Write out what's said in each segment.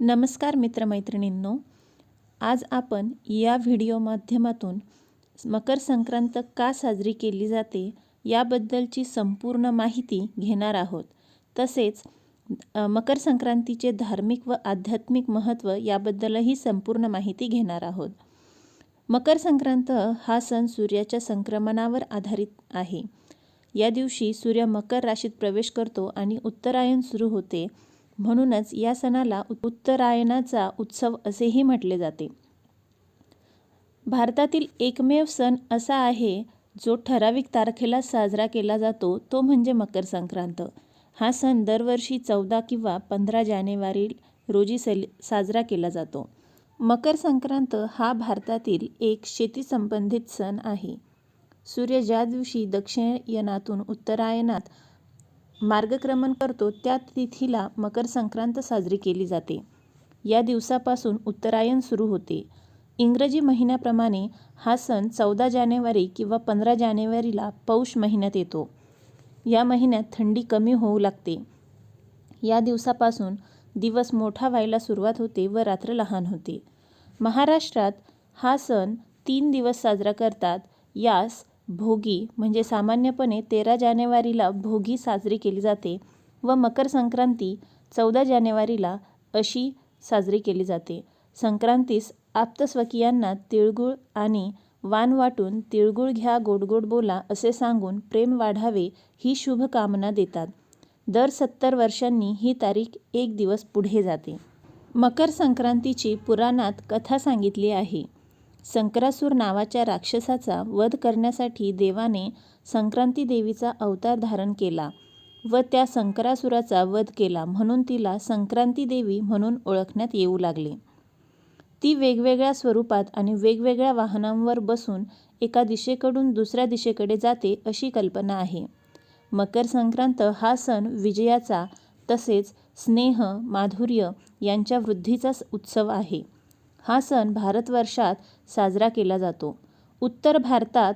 नमस्कार मित्रमैत्रिणींनो आज आपण या व्हिडिओ माध्यमातून मकर संक्रांत का साजरी केली जाते याबद्दलची संपूर्ण माहिती घेणार आहोत. तसेच मकर संक्रांतीचे धार्मिक व आध्यात्मिक महत्त्व याबद्दलही संपूर्ण माहिती घेणार आहोत. मकर संक्रांत हा सण सूर्याच्या संक्रमणावर आधारित आहे. या दिवशी सूर्य मकर राशीत प्रवेश करतो आणि उत्तरायण सुरू होते. म्हणूनच या सणाला उत्तरायणाचा उत्सव असेही म्हटले जाते. भारतातील एकमेव सण असा आहे जो ठराविक तारखेला साजरा केला जातो तो म्हणजे मकर संक्रांत. हा सण दरवर्षी चौदा किंवा पंधरा जानेवारी रोजी सेल साजरा केला जातो. मकर संक्रांत हा भारतातील एक शेती संबंधित सण आहे. सूर्य ज्या दिवशी दक्षिणायनातून उत्तरायणात मार्गक्रमण करतो त्या तिथीला मकर संक्रांत साजरी केली जाते. या दिवसापासून उत्तरायण सुरू होते. इंग्रजी महिन्याप्रमाणे हा सण चौदा जानेवारी किंवा पंधरा जानेवारीला पौष महिन्यात येतो. या महिन्यात थंडी कमी होऊ लागते. या दिवसापासून दिवस मोठा व्हायला सुरुवात होते व रात्र लहान होते. महाराष्ट्रात हा सण तीन दिवस साजरा करतात यास भोगी म्हणजे सामान्यपणे तेरा जानेवारीला भोगी साजरी केली जाते व मकर संक्रांती चौदा जानेवारीला अशी साजरी केली जाते. संक्रांतीस आप्तस्वकीयांना तिळगुळ आणि वान वाटून तिळगुळ घ्या गोड गोड बोला असे सांगून प्रेम वाढावे ही शुभकामना देतात. दर सत्तर वर्षांनी ही तारीख एक दिवस पुढे जाते. मकर संक्रांतीची पुराणात कथा सांगितली आहे. संक्रासूर नावाच्या राक्षसाचा वध करण्यासाठी देवाने संक्रांती देवीचा अवतार धारण केला व त्या संक्रासुराचा वध केला म्हणून तिला संक्रांती देवी म्हणून ओळखण्यात येऊ लागले. ती वेगवेगळ्या स्वरूपात आणि वेगवेगळ्या वाहनांवर बसून एका दिशेकडून दुसऱ्या दिशेकडे जाते अशी कल्पना आहे. मकर संक्रांत हा सण विजयाचा तसेच स्नेह माधुर्य यांच्या वृद्धीचा उत्सव आहे. हा सण भारतवर्षात साजरा केला जातो. उत्तर भारतात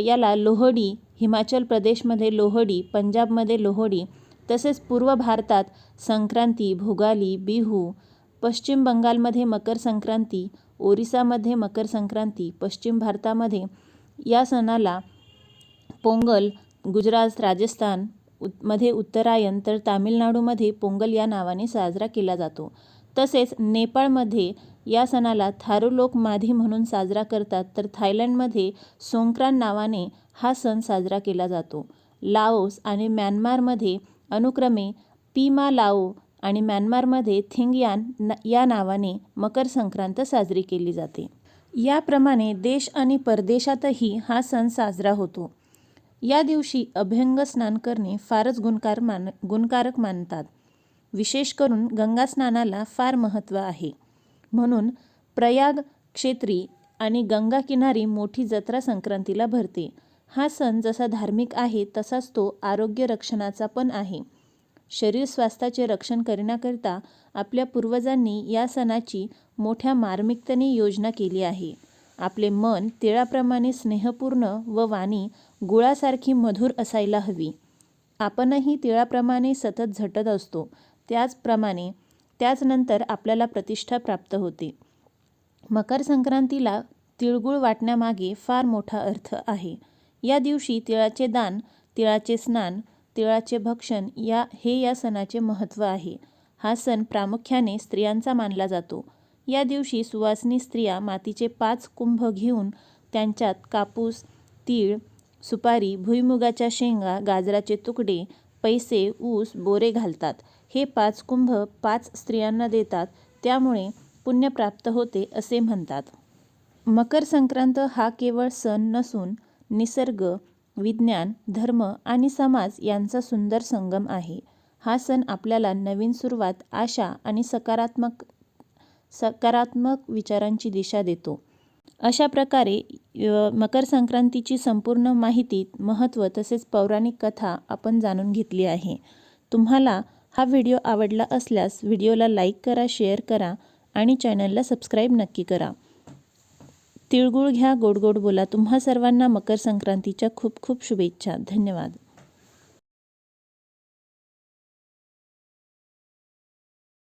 याला लोहडी हिमाचल प्रदेशमध्ये लोहडी पंजाबमध्ये लोहडी तसेच पूर्व भारतात संक्रांती भोगाली बिहू पश्चिम बंगालमध्ये मकर संक्रांती ओरिसामध्ये मकर संक्रांती पश्चिम भारतामध्ये या सणाला पोंगल गुजरात राजस्थानमध्ये उत्तरायण तर तामिळनाडूमध्ये पोंगल या नावाने साजरा केला जातो. तसेच नेपाळमध्ये या सणाला थारुलोक माधी म्हणून साजरा करतात तर थायलंडमध्ये सोंक्रान नावाने हा सण साजरा केला जातो. लाओस आणि म्यानमारमध्ये अनुक्रमे पीमा लाओ आणि म्यानमारमध्ये थिंगयान या नावाने मकर संक्रांत साजरी केली जाते. याप्रमाणे देश आणि परदेशातही हा सण साजरा होतो. या दिवशी अभ्यंग स्नान करणे फारच गुणकार मान गुणकारक मानतात. विशेष करून गंगा स्नानाला फार महत्त्व आहे. म्हणून प्रयाग क्षेत्री आणि गंगा किनारी मोठी जत्रा संक्रांतीला भरते. हा सण जसा धार्मिक आहे तसाच तो आरोग्य रक्षणाचा पण आहे. शरीर स्वास्थ्याचे रक्षण करण्याकरिता आपल्या पूर्वजांनी या सणाची मोठ्या मार्मिकतेने योजना केली आहे. आपले मन तिळाप्रमाणे स्नेहपूर्ण व वाणी गुळासारखी मधुर असायला हवी. आपणही तिळाप्रमाणे सतत झटत असतो. त्याचप्रमाणे त्याचनंतर आपल्याला प्रतिष्ठा प्राप्त होते. मकर संक्रांतीला तिळगुळ वाटण्यामागे फार मोठा अर्थ आहे. या दिवशी तिळाचे दान तिळाचे स्नान तिळाचे भक्षण या हे या सणाचे महत्त्व आहे. हा सण प्रामुख्याने स्त्रियांचा मानला जातो. या दिवशी सुवासिनी स्त्रिया मातीचे पाच कुंभ घेऊन त्यांच्यात कापूस तीळ सुपारी भुईमुगाच्या शेंगा गाजराचे तुकडे पैसे ऊस बोरे घालतात. हे पाच कुंभ पाच स्त्रियांना देतात. त्यामुळे पुण्य प्राप्त होते असे म्हणतात. मकर संक्रांत हा केवळ सण नसून निसर्ग विज्ञान धर्म आणि समाज यांचा सुंदर संगम आहे. हा सण आपल्याला नवीन सुरुवात आशा आणि सकारात्मक सकारात्मक विचारांची दिशा देतो. अशा प्रकारे मकर संक्रांतीची संपूर्ण माहिती महत्त्व तसेच पौराणिक कथा आपण जाणून घेतली आहे. तुम्हाला हा व्हिडिओ आवडला असल्यास व्हिडिओला लाईक करा शेअर करा आणि चॅनलला सबस्क्राईब नक्की करा. तिळगुळ घ्या गोड गोड बोला. तुम्हा सर्वांना मकर संक्रांतीच्या खूप खूप शुभेच्छा. धन्यवाद.